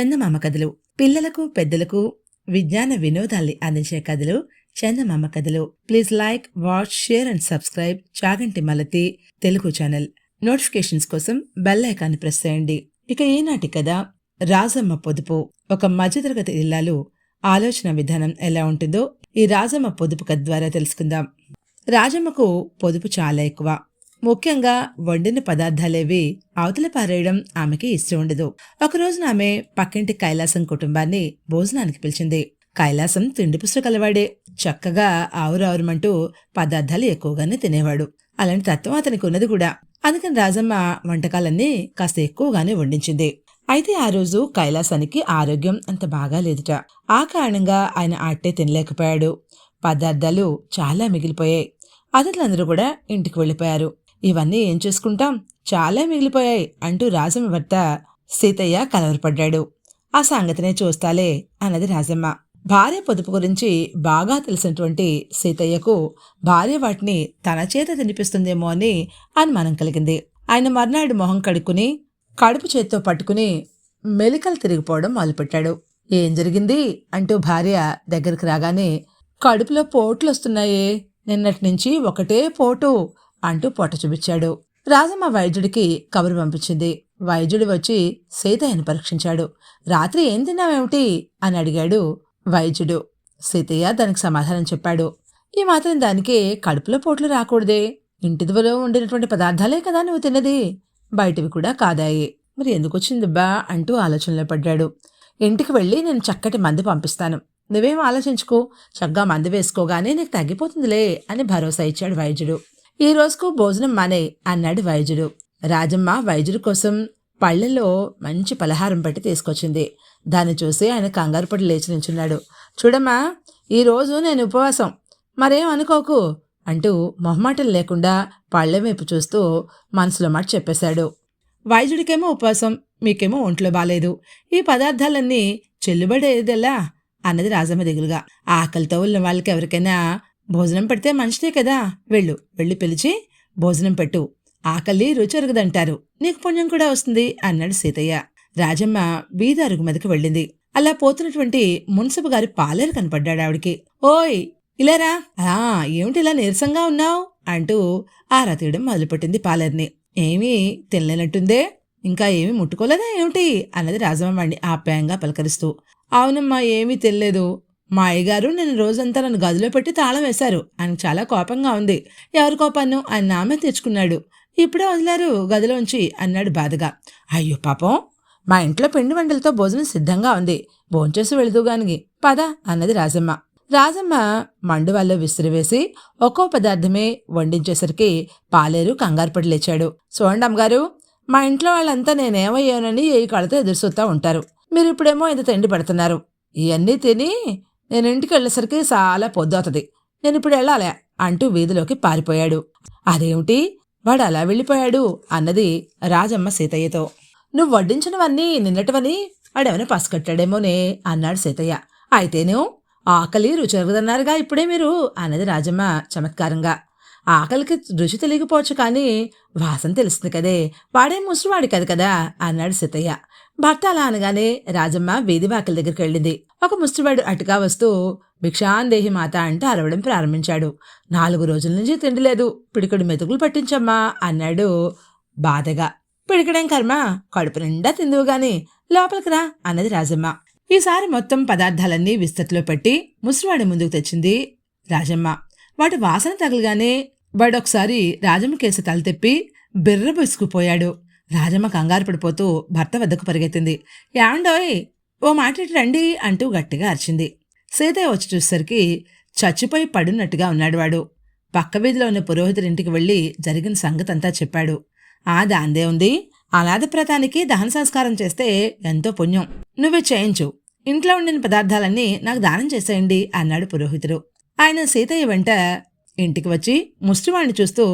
చందమామ కథలు. పిల్లలకు పెద్దలకు విజ్ఞాన వినోదాల్ని అందించే కథలు చందమామ కథలు. Please like watch share and subscribe Chaganti Malathi Telugu channel. Notifications కోసం బెల్ ఐకాన్ని ప్రెస్ చేయండి. ఇక ఈనాటి కథ? రాజమ్మ పొదుపు. ఒక మధ్యతరగతి ఇల్లాలు ఆలోచన విధానం ఎలా ఉంటుందో ఈ రాజమ్మ పొదుపు కథ ద్వారా తెలుసుకుందాం. రాజమ్మకు పొదుపు చాలా ఎక్కువ. ముఖ్యంగా వండిన పదార్థాలేవి అవతల పారేయడం ఆమెకి ఇష్టం ఉండదు. ఒకరోజున ఆమె పక్కింటి కైలాసం కుటుంబాన్ని భోజనానికి పిలిచింది. కైలాసం తిండి పుస్తక కలవాడే చక్కగా ఆవురావురమంటూ పదార్థాలు ఎక్కువగానే తినేవాడు. అలాంటి తత్వం అతనికి ఉన్నది కూడా. అందుకని రాజమ్మ వంటకాలన్నీ కాస్త ఎక్కువగానే వండించింది. అయితే ఆ రోజు కైలాసానికి ఆరోగ్యం అంత బాగా లేదుట. ఆ కారణంగా ఆయన అట్టే తినలేకపోయాడు. పదార్థాలు చాలా మిగిలిపోయాయి. అతిథులందరూ కూడా ఇంటికి వెళ్ళిపోయారు. ఇవన్నీ ఏం చేసుకుంటాం? చాలా మిగిలిపోయాయి అంటూ రాజమ్మ భర్త సీతయ్య కలవరపడ్డాడు. ఆ సంగతినే చూస్తాలే అన్నది రాజమ్మ. భార్య పొదుపు గురించి బాగా తెలిసినటువంటి సీతయ్యకు భార్య వాటిని తన చేత తినిపిస్తుందేమో అని అనుమానం కలిగింది. ఆయన మర్నాడు మొహం కడుక్కుని కడుపు చేత్తో పట్టుకుని మెలికలు తిరిగిపోవడం మొదలుపెట్టాడు. ఏం జరిగింది? అంటూ భార్య దగ్గరికి రాగానే కడుపులో పోట్లు వస్తున్నాయే నిన్నటి నుంచి ఒకటే పోటు. అంటూ పొట్ట చూపించాడు. రాజమ్మ వైద్యుడికి కబురు పంపించింది. వైద్యుడు వచ్చి సీతయ్యను పరీక్షించాడు. రాత్రి ఏం తిన్నావేమిటి? అని అడిగాడు వైద్యుడు. సీతయ్య దానికి సమాధానం చెప్పాడు. ఈ మాత్రం దానికి కడుపులో పోట్లు రాకూడదే. ఇంటిదివలో ఉండినటువంటి పదార్థాలే కదా నువ్వు తిన్నది. బయటివి కూడా కాదాయి. మరి ఎందుకు వచ్చిందిబ్బా? అంటూ ఆలోచనలో పడ్డాడు. ఇంటికి వెళ్ళి నేను చక్కటి మందు పంపిస్తాను. నువ్వేం ఆలోచించుకో. చక్కగా మందు వేసుకోగానే నీకు తగ్గిపోతుందిలే అని భరోసా ఇచ్చాడు వైద్యుడు. ఈ రోజుకు భోజనం మానే అన్నాడు వైద్యుడు. రాజమ్మ వైద్యుడి కోసం పళ్ళెలో మంచి పలహారం పెట్టి తీసుకొచ్చింది. దాన్ని చూసి ఆయన కంగారుపడి లేచి నించున్నాడు చూడమ్మా ఈరోజు నేను ఉపవాసం. మరేం అనుకోకు? అంటూ మొహమాటం లేకుండా పళ్ళెం వైపు చూస్తూ మనసులో మాట చెప్పేశాడు. వైద్యుడికేమో ఉపవాసం మీకేమో ఒంట్లో బాలేదు. ఈ పదార్థాలన్నీ చెల్లుబడేదెలా? అన్నది రాజమ్మ దిగులుగా. ఆకలితో ఉన్న వాళ్ళకి ఎవరికైనా భోజనం పెడితే మంచిదే కదా. వెళ్ళు వెళ్ళి పిలిచి భోజనం పెట్టు. ఆకలి రుచి నీకు పుణ్యం కూడా వస్తుంది అన్నాడు సీతయ్య. రాజమ్మ వీధి అరుగు మీదకి వెళ్ళింది. అలా పోతున్నటువంటి మున్సబు గారి పాలేరు కనపడ్డాడు ఆవిడికి. ఓయ్ ఇలారా ఆ ఏమిటి ఇలా నీరసంగా ఉన్నావు? అంటూ ఆరా తీయడం మొదలుపెట్టింది పాలేరుని. ఏమీ తినలేనట్టుందే? ఇంకా ఏమీ ముట్టుకోలేదా ఏమిటి? అన్నది రాజమ్మ వాడిని ఆప్యాయంగా పలకరిస్తూ. అవునమ్మా ఏమీ తెలియలేదు మా అయ్యగారు నేను రోజంతా నన్ను గదిలో పెట్టి తాళం వేశారు. ఆయన చాలా కోపంగా ఉంది. ఎవరి కోపాన్ని ఆయన నామే తెచ్చుకున్నాడు. ఇప్పుడే వదిలారు గదిలోంచి అన్నాడు బాధగా. అయ్యో పాపం. మా ఇంట్లో పిండి వంటలతో భోజనం సిద్ధంగా ఉంది. భోంచేసి వెళుదుగానికి పద అన్నది రాజమ్మ. రాజమ్మ మండువాల్లో విసిరివేసి ఒక్కో పదార్థమే వండించేసరికి పాలేరు కంగారుపడి లేచాడు. చూడండి అమ్మగారు మా ఇంట్లో వాళ్ళంతా నేనేమయ్యానని ఏ కళతో ఎదురుసూతా ఉంటారు. మీరు ఇప్పుడేమో ఇంత తిండి పెడుతున్నారు. ఇవన్నీ తిని నేను ఇంటికి వెళ్ళేసరికి చాలా పొద్దుతుంది నేను ఇప్పుడు వెళ్ళాలి అంటూ వీధిలోకి పారిపోయాడు. అదేమిటి? వాడు అలా వెళ్ళిపోయాడు? అన్నది రాజమ్మ సీతయ్యతో. నువ్వు వడ్డించినవన్నీ నిన్నటివని? వాడేమైనా పసికట్టాడేమోనే అన్నాడు సీతయ్య. అయితేనే? ఆకలి రుచి ఇప్పుడే మీరు? అన్నది రాజమ్మ చమత్కారంగా. ఆకలికి రుచి తెలియకపోవచ్చు కానీ వాసన తెలుస్తుంది కదే. వాడే ముసలివాడి కదా కదా? అన్నాడు సీతయ్య. భర్త అలా అనగానే రాజమ్మ వీధి వాకిల దగ్గరికి వెళ్ళింది. ఒక ముష్టివాడు అటుగా వస్తూ భిక్షాందేహి మాత అంటూ అరవడం ప్రారంభించాడు. నాలుగు రోజుల నుంచి తిండి లేదు. పిడికడు మెతుకులు పట్టించమ్మా అన్నాడు బాధగా. పిడికడేం కర్మ? కడుపు నిండా తిందువు గాని లోపలికి రా అన్నది రాజమ్మ. ఈసారి మొత్తం పదార్థాలన్నీ విస్తట్లో పెట్టి ముసలివాడి ముందుకు తెచ్చింది రాజమ్మ. వాటి వాసన తగలగానే వాడొకసారి రాజమ్మ కేసు తల తెప్పి బిర్ర బుసుకుపోయాడు. రాజమ్మ కంగారు పడిపోతూ భర్త వద్దకు పరిగెత్తింది. యాండోయ్ ఓ మాట రండి అంటూ గట్టిగా అరిచింది. సీతయ్య వచ్చి చూసేసరికి చచ్చిపోయి పడున్నట్టుగా ఉన్నాడు వాడు. పక్క వీధిలో ఉన్న పురోహితుడింటికి వెళ్ళి జరిగిన సంగతంతా చెప్పాడు. ఆ దాందే ఉంది. అనాథ ప్రతానికి దహన సంస్కారం చేస్తే ఎంతో పుణ్యం. నువ్వే చేయించు. ఇంట్లో ఉండిన పదార్థాలన్నీ నాకు దానం చేసేయండి అన్నాడు పురోహితుడు. ఆయన సీతయ్య వెంట ఇంటికి వచ్చి ముష్టివాణ్ణి చూస్తూ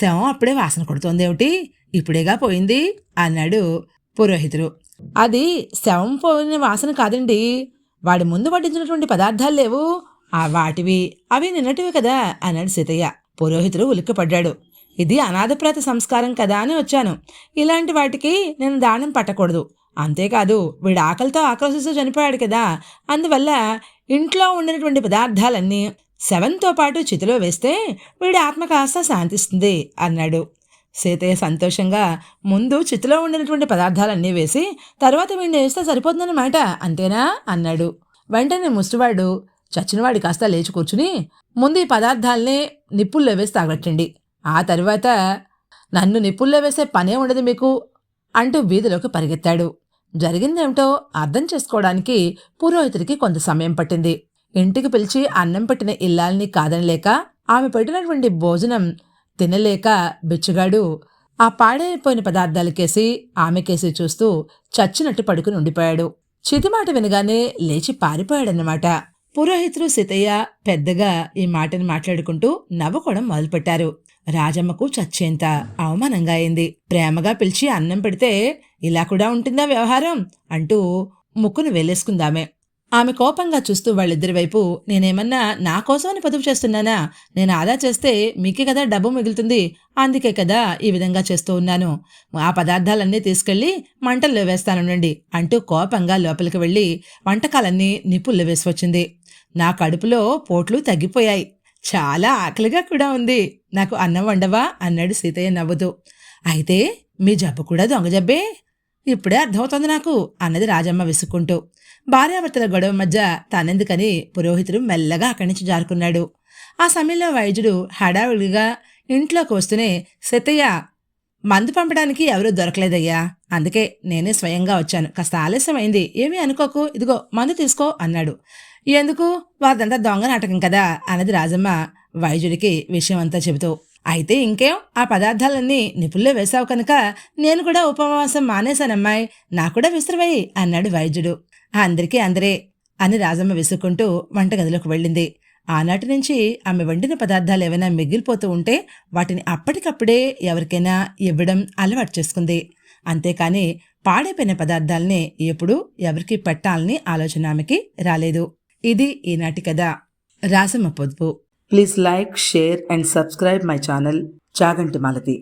శవం అప్పుడే వాసన కొడుతోందేమిటి? ఇప్పుడేగా పోయింది? అన్నాడు పురోహితుడు. అది శవం పోయిన వాసన కాదండి. వాడి ముందు పట్టించినటువంటి పదార్థాలు లేవు. ఆ వాటివి అవి నిన్నటివి కదా అన్నాడు సీతయ్య. పురోహితుడు ఉలిక్కిపడ్డాడు. ఇది అనాథప్రాత సంస్కారం కదా అని వచ్చాను. ఇలాంటి వాటికి నేను దానం పట్టకూడదు. అంతేకాదు వీడు ఆకలితో ఆక్రోశిస్తూ చనిపోయాడు కదా. అందువల్ల ఇంట్లో ఉండినటువంటి పదార్థాలన్నీ శవంతో పాటు చితిలో వేస్తే వీడి ఆత్మ కాస్త శాంతిస్తుంది అన్నాడు. సీతయ్య సంతోషంగా ముందు చితిలో ఉండినటువంటి పదార్థాలన్నీ వేసి తర్వాత వీడిని వేస్తే సరిపోతుందన్నమాట అంతేనా? అన్నాడు. వెంటనే ముష్టివాడు చచ్చినవాడి కాస్త లేచి కూర్చుని ముందు ఈ పదార్థాలనే నిప్పుల్లో వేసి తాగట్టండి ఆ తర్వాత నన్ను నిప్పుల్లో వేసే పనే ఉండదు మీకు అంటూ వీధిలోకి పరిగెత్తాడు. జరిగిందేమిటో అర్థం చేసుకోవడానికి పురోహితుడికి కొంత సమయం పట్టింది. ఇంటికి పిలిచి అన్నం పెట్టిన ఇల్లాల్ని కాదనలేక ఆమె పెట్టినటువంటి భోజనం తినలేక బిచ్చగాడు ఆ పాడైపోయిన పదార్థాలకేసి ఆమెకేసి చూస్తూ చచ్చినట్టు పడుకుని ఉండిపోయాడు. చితిమాట వినగానే లేచి పారిపోయాడన్నమాట. పురోహితుడు సీతయ్య పెద్దగా ఈ మాటని మాట్లాడుకుంటూ నవ్వుకోవడం మొదలుపెట్టారు. రాజమ్మకు చచ్చేంత అవమానంగా అయింది. ప్రేమగా పిలిచి అన్నం పెడితే ఇలా కూడా ఉంటుందా వ్యవహారం? అంటూ ముక్కును వేలేసుకుందామే. ఆమె కోపంగా చూస్తూ వాళ్ళిద్దరి వైపు నేనేమన్నా నా కోసమని పొదుపు చేస్తున్నానా? నేను ఆదా చేస్తే మీకే కదా డబ్బు మిగులుతుంది. అందుకే కదా ఈ విధంగా చేస్తూ ఉన్నాను. ఆ పదార్థాలన్నీ తీసుకెళ్ళి మంటల్లో వేస్తానుండండి అంటూ కోపంగా లోపలికి వెళ్ళి వంటకాలన్నీ నిప్పుల్లో వేసి వచ్చింది నా కడుపులో పోట్లు తగ్గిపోయాయి. చాలా ఆకలిగా కూడా ఉంది. నాకు అన్నం వండవా? అన్నాడు సీతయ్య నవ్వుతూ. అయితే మీ జబ్బు కూడా దొంగ జబ్బే? ఇప్పుడే అర్థమవుతోంది నాకు అన్నది రాజమ్మ విసుక్కుంటూ. భార్యాభర్తల గొడవ మధ్య తానెందుకని పురోహితుడు మెల్లగా అక్కడి నుంచి జారుకున్నాడు. ఆ సమయంలో వైద్యుడు హడావిడిగా ఇంట్లోకి వస్తూనే సీతయ్య మందు పంపడానికి ఎవరూ దొరకలేదయ్యా. అందుకే నేనే స్వయంగా వచ్చాను. కాస్త ఆలస్యం అయింది. ఏమీ అనుకోకు. ఇదిగో మందు తీసుకో అన్నాడు. ఎందుకు? వారిదంతా దొంగ నాటకం కదా అన్నది రాజమ్మ వైద్యుడికి విషయం అంతా చెబుతూ. అయితే ఇంకేం? ఆ పదార్థాలన్నీ నిపుల్లో వేశావు కనుక నేను కూడా ఉపవాసం మానేశానమ్మాయి. నా కూడా విసిరివయ్యి అన్నాడు వైద్యుడు. అందరికీ అందరే అని రాజమ్మ విసుక్కుంటూ వంటగదిలోకి వెళ్ళింది. ఆనాటి నుంచి ఆమె వండిన పదార్థాలు ఏమైనా మిగిలిపోతూ ఉంటే వాటిని అప్పటికప్పుడే ఎవరికైనా ఇవ్వడం అలవాటు చేసుకుంది. అంతేకాని పాడైపోయిన పదార్థాలని ఎప్పుడూ ఎవరికి పెట్టాలని ఆలోచన ఆమెకి రాలేదు. ఇది ఈనాటి కథ. రాసమ్మ పొదుపు. Please like share and subscribe my channel Chaganti Malathi